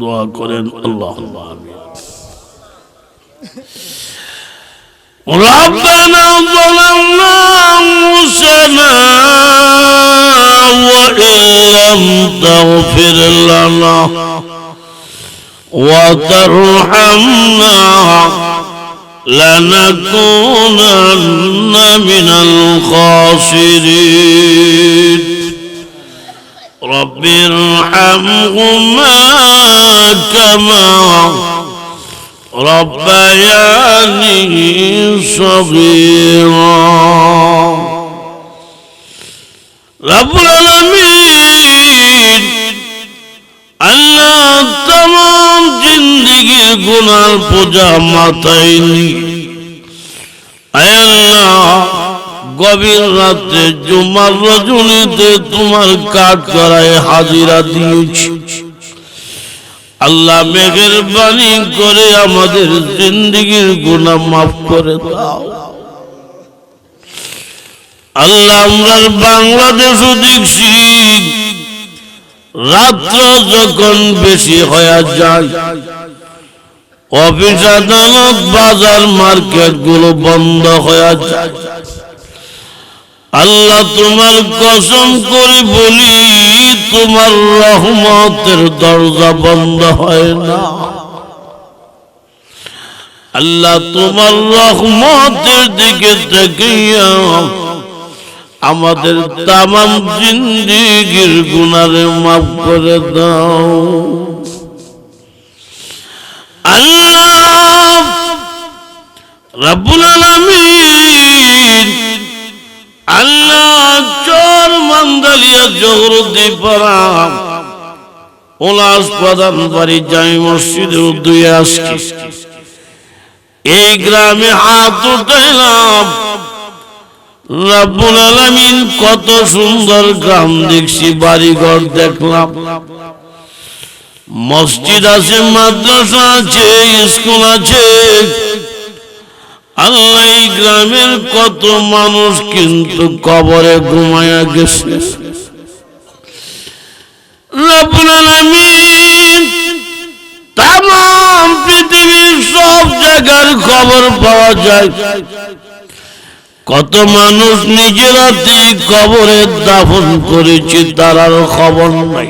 দোয়া করেন আল্লাহ ربنا ظلمنا أنفسنا وإن لم تغفر لنا وترحمنا لنكونن من الخاسرين رب ارحمهما كما ربياني صغيرا رب العالمين আল্লাহ তাম জিন্দিগির গুনার পূজা মাথায় নি আল্লাহ গভীর রাত্রে জুমার রজনীতে তোমার কাঠ করায় হাজিরা দিয়েছি। আল্লাহ মেঘের বাণী করে আমাদের জিন্দিগির গুণা মাফ করে দাও। আল্লাহ আমরা বাংলাদেশও দেখছি, রাত্র যখন বেশি হয়ে যায়, অফিস আদালত, বাজার মার্কেটগুলো বন্ধ হয়ে যায়। আল্লাহ তোমার কসম করে বলি, তোমার রহমতের দরজা বন্ধ হয় না। আল্লাহ তোমার রহমতের দিকে আমাদের তামাম জিন্দিগির গুনারে মাফ করে দাও। আল্লাহ রাব্বুল আলামিন আল্লাহ চর মান্দালিয়া জহরুদ্দি পাড়া ওলাস প্রধান বাড়ি জামি উদ্দুয়ে এই গ্রামে হাত উঠাইলাম। রাব্বুল আলামিন কত সুন্দর গ্রাম দেখছি, বাড়িঘর দেখলাম। মসজিদ আছে, মাদ্রাসা আছে, স্কুল আছে। আল্লাহ, এই গ্রামের কত মানুষ কিন্তু কবরে ঘুমায়া গেছে। তাম সব জায়গার খবর পাওয়া যায়। কত মানুষ নিজেরাতে কবরে দাফন করেছে, তার আর খবর নাই।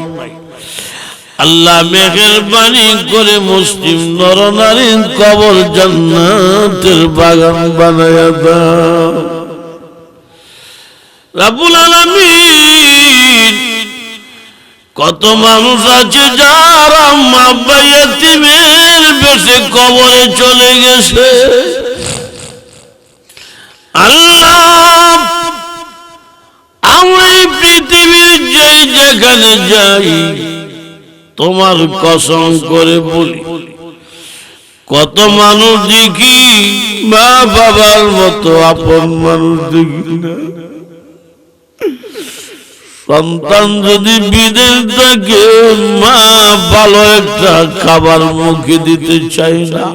আল্লাহ মেঘের বাণী করে মুসলিম নরনারীর কবর জান্নাতের বাগান বানায় দাও। রাবুল কত মানুষ আছে যারা মা বাইয়াতিমের বেশে কবরে চলে গেছে। আল্লাহ আমি পৃথিবীর যেই যেখানে যাই তোমার কসম করে বলি, কত মানুষ দেখি মা বাবার মতো, আপন মানুষ দেখি সন্তান যদি বিদেশ থাকে, মা ভালো একটা খাবার মুখে দিতে চাই না।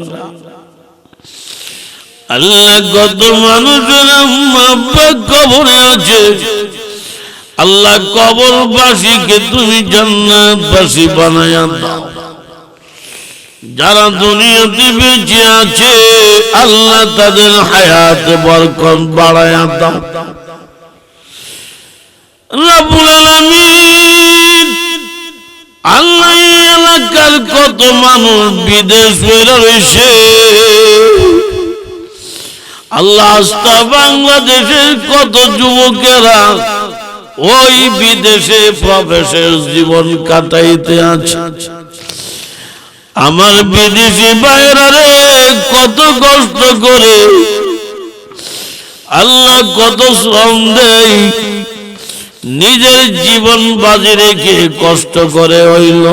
আল্লাহ কত মানুষের আব্বা কবরে আছে। আল্লাহ কবরবাসীকে তুমি জান্নাতবাসী বানায়া দাও। যারা দুনিয়াতে বেঁচে আছে, আল্লাহ তাদের হায়াত বরকত বাড়ায়া দাও। রাব্বুল আলামিন, আল্লাহ এলাকার কত মানুষ বিদেশ রয়েছে। আল্লাহ বাংলাদেশের কত যুবকেরা ওই বিদেশে প্রবেশের জীবন কাটাইতে আছে। আমার বিদেশি বাইরে কত কষ্ট করে আল্লাহ কত শ্রম দেয়। নিজের জীবন বাজি রেখে কষ্ট করে হইল।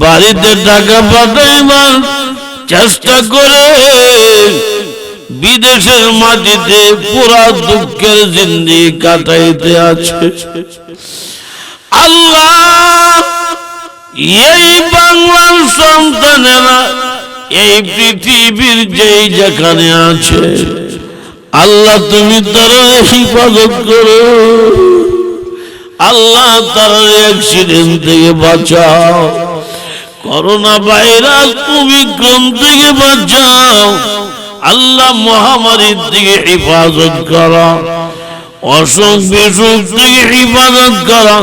বাড়িতে টাকা পাঠাইবার চেষ্টা করে বিদেশের মাটিতে পুরা দুঃখের জিন্দি কাটাইতে আছে। আল্লাহ, এই বাংলার সন্তানেরা এই পৃথিবীর যেই যেখানে আছে, আল্লাহ তুমি তারা হিফাজত করো। আল্লাহ তারা অ্যাক্সিডেন্ট থেকে বাঁচাও। করোনা ভাইরাস ওমিক্রন থেকে বাঁচাও। আল্লাহ মহামারীর থেকে হেফাজত করো, অসুখ বিসুখ থেকে হেফাজত করো।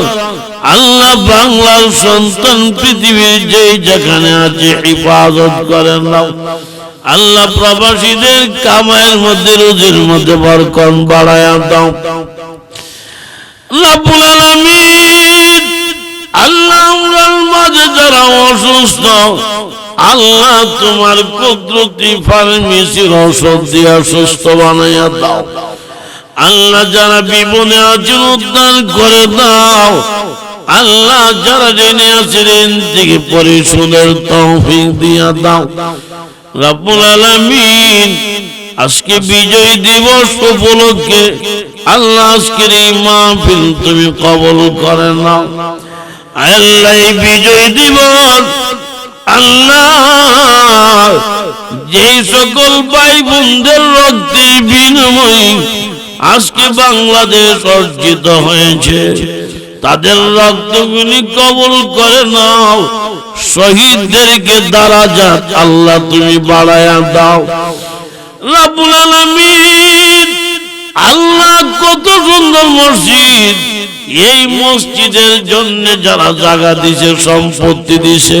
আল্লাহ বাংলার সন্তান পৃথিবীর যেই যেখানে আছে হেফাজত করেন নাও আল্লাহ প্রবাসীদের কামায়ের মধ্যে, রুজির মধ্যে বরকন বাড়ায় দাও। রাব্বুল আলামিন, আল্লাহ মাঝে যারা অসুস্থ আল্লাহ তোমার কুদরতি ফার্মেসির ঔষধ দিয়া সুস্থ বানাইয়া দাও। আল্লাহ যারা বিপদে আছেন উদ্ধার করে দাও। আল্লাহ যারা ঋণে আছে ঋণ থেকে পরিশোধের তৌফিক দিয়া দাও। রাব্বুল আলামিন আজকে বিজয় দিবস উপলক্ষে আল্লাহ আজকের এই মাহফিল তুমি কবল করে নাও। আল্লাহ বিজয় দিবস আল্লাহ, যে সকল ভাই বোনদের রক্তের বিনিময়ে আজকে বাংলাদেশ অর্জিত হয়েছে, তাদের রক্তগুলি কবল করে নাও, শহীদদেরকে দ্বারা যাক আল্লাহ তুমি বাড়ায়া দাও। আল্লাহ কত সুন্দর মসজিদ, এই মসজিদের জন্য যারা জায়গা দিছে, সম্পত্তি দিছে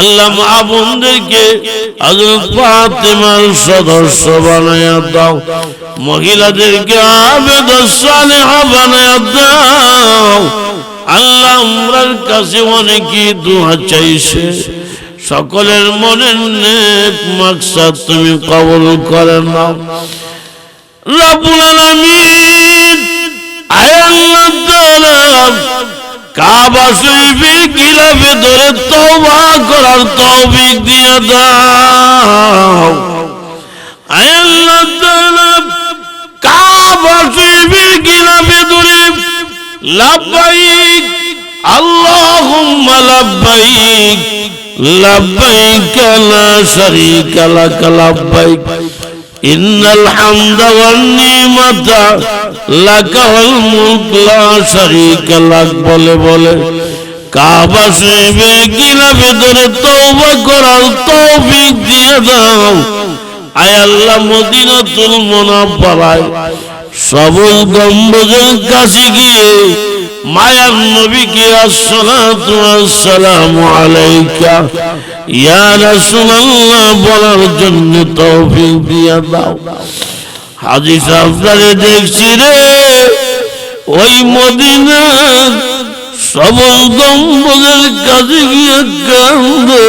আল্লাহ মা বোনদেরকে হযরত ফাতেমার সদস্য বানায়া দাও, মহিলাদেরকে আবেদ সালেহা বানায়া দাও। আল্লাহ আমরার কাছে অনেকে দোয়া চাইছে, সকলের মনের নেক মাকসাদ তুমি কবল করে নাও। রব্বুল আলামিন, আয় কাবা শরীফের গিলাফে ধরে তওবা করার তৌফিক দিয়ে দাও। আল্লাহ তাআলা, কাবা শরীফের গিলাফে ধরে লাব্বাইক, আল্লাহুম্মা লাব্বাইক লাব্বাইক লা শারীকা লাক, লাব্বাইক। إن الحمد والنعمة لك والملك لا شريك لك বলে বলে কাবা শরীফে গিলা ভেতরে তওবা করার তৌফিক দিয়ে দাও আয় আল্লাহ মদিনাতুল মুনাফফারায় সবল গম্বুজের কাছে গিয়ে মায়ার নবীকে আসসালামু আলাইকা। ইয়া রাসূলুল্লাহ বলার জন্য তৌফিক দিয়া দাও। হাজী সাহেবদারে দেখছি রে। ওই মদিনার সবল গম্বুজের কাছে গিয়ে কান্দে।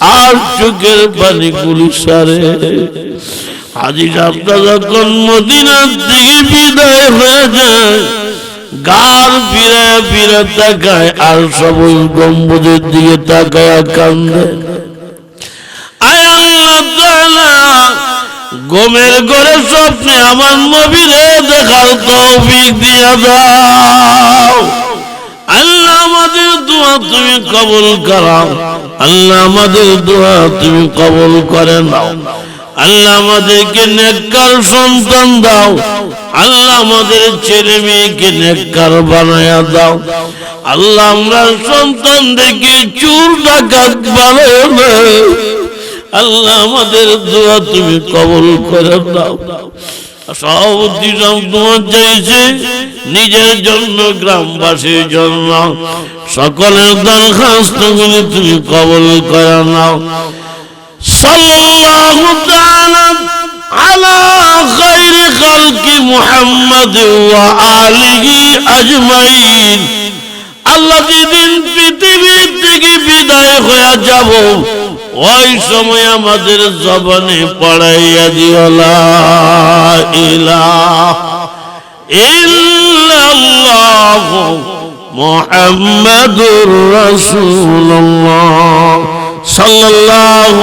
আর চোখের পানি গুলি সারে। হাজি সাহেবটা যখন মদিনার দিকে বিদায় হয়ে যায় গাল ফিরে ফিরে তাকায় আর সবল গম্বুজের দিকে তাকায় কান্দে। গোমের ঘরে স্বপ্নে আমার নবীরে দেখার তৌফিক দিয়া দাও। আল্লাহ আমাদের দোয়া তুমি কবুল করাও। আল্লাহ আমাদের দোয়া তুমি কবুল করে নাও। আল্লাহ আমাদেরকে নেককার সন্তান দাও। আল্লাহ আমাদের ছেলে মেয়েকে নেককার বানায়া দাও। আল্লাহ আমরা সন্তানদেরকে চুর ডাকাত বানায় না আল্লাহ আমাদের দোয়া তুমি কবল করে দাও সভাপতি তোমার চাইছে, নিজের জন্য গ্রামবাসীর জন্য। সকলের দরখাস্ত তুমি কবল করে নাও। সাল্লাল্লাহু তাআলা على خير خلق محمد وآله أجمعين আল্লাহ যেদিন পৃথিবী থেকে বিদায় হয়ে যাব ওই সময় আমাদের জবানে পড়াইয়া দিওলা ইলাহ ইল্লাল্লাহ মুহাম্মাদুর রাসূলুল্লাহ সাল্লাল্লাহু